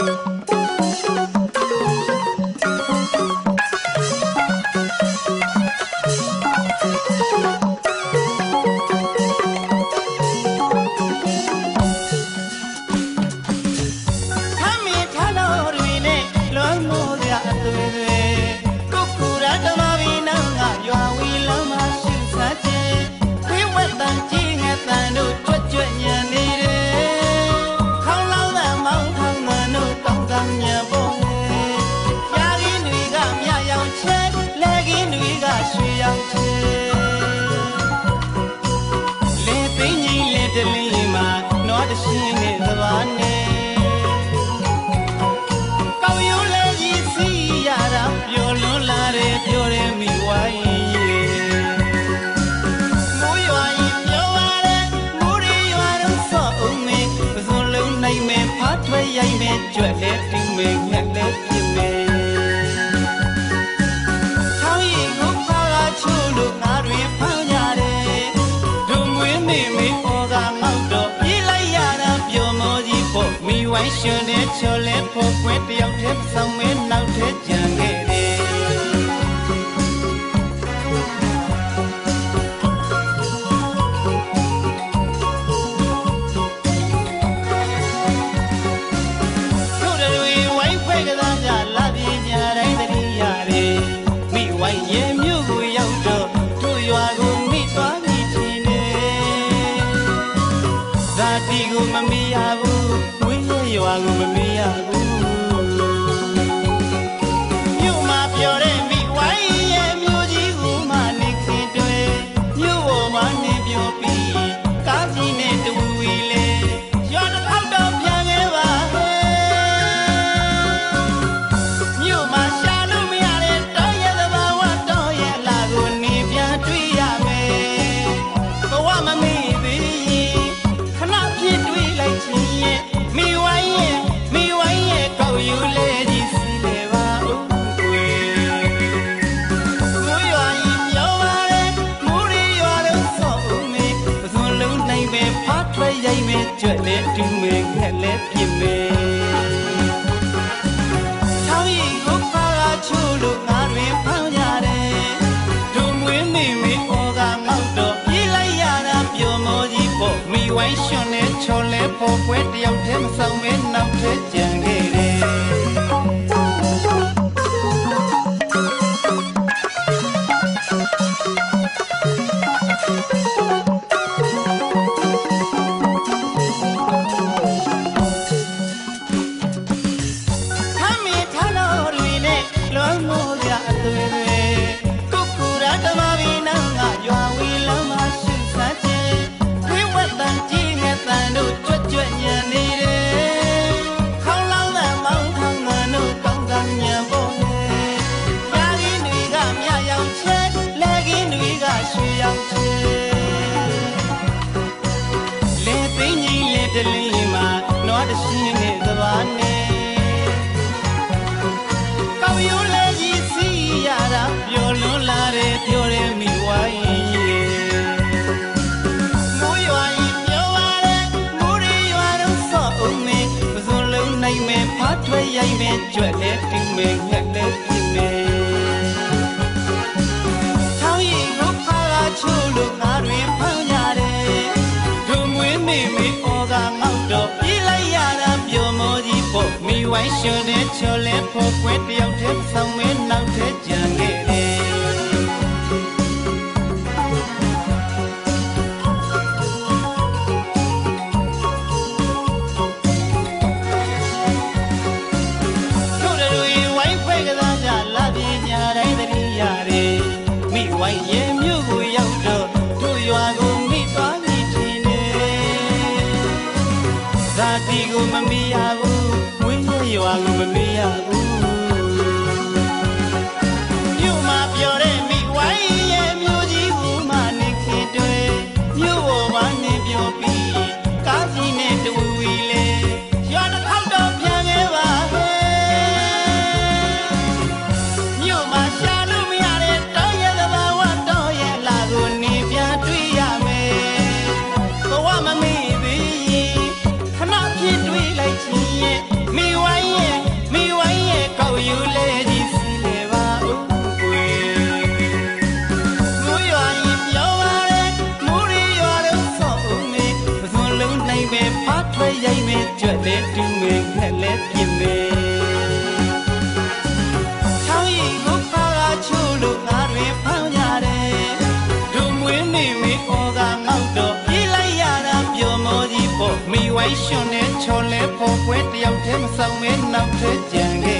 なるほど。 ကြွက်လဲတူမေငက်လဲပြင်းမေချောင်းရီကိုဖားကချိုး လဲဖို့ခွဲတယောက်တည်းဆောင်မဲနောက်ထဲကြံခဲ့ဖို့ပွဲတယောက်တ ည်းမဆောင်မဲနောက်ထဲကြံ ခဲ့ကြွက်လဲတူမေငက်လဲပြင်းမေချောင်းရီကိုဖားလာချိုးလို့ငါတွေဖမ်းကြတယ်ဒုံမွေးမေမေဩကငေါ့တော့ပြေးလိုက်ရတာပျော်မောကြီးပေါ့မိဝိုင်းရှင်တဲ့ချော်လဲဖို့ကွယ်တယောက်တည်းဆောင်မဲနော မိုင်ရင်မြို့ကိုရောက်တော့တို့ရွာကိုမိသွားပြီထင်နေဇာတိကိုမမီရဘူးမွေးရွာကိုမမီရဘူး ရိုက်မယ်ကြွက်တဲ့တူငယ်ခက်လက်ပြင်းမယ်ချောင်းရီကိုဖားကချို့လို့ငါတွေဖောင်းရတယ်ဒုမွေးမိမိဩကငေါက်တော့ပြေးလိုက်ရတာပျော်မောကြီးပေါ့မိဝိုင်းရှင်နဲ့ချော်လဲဖို့ပွဲတယောက်တည်းမဆောင်မဲနောက်ထဲကြံခဲ့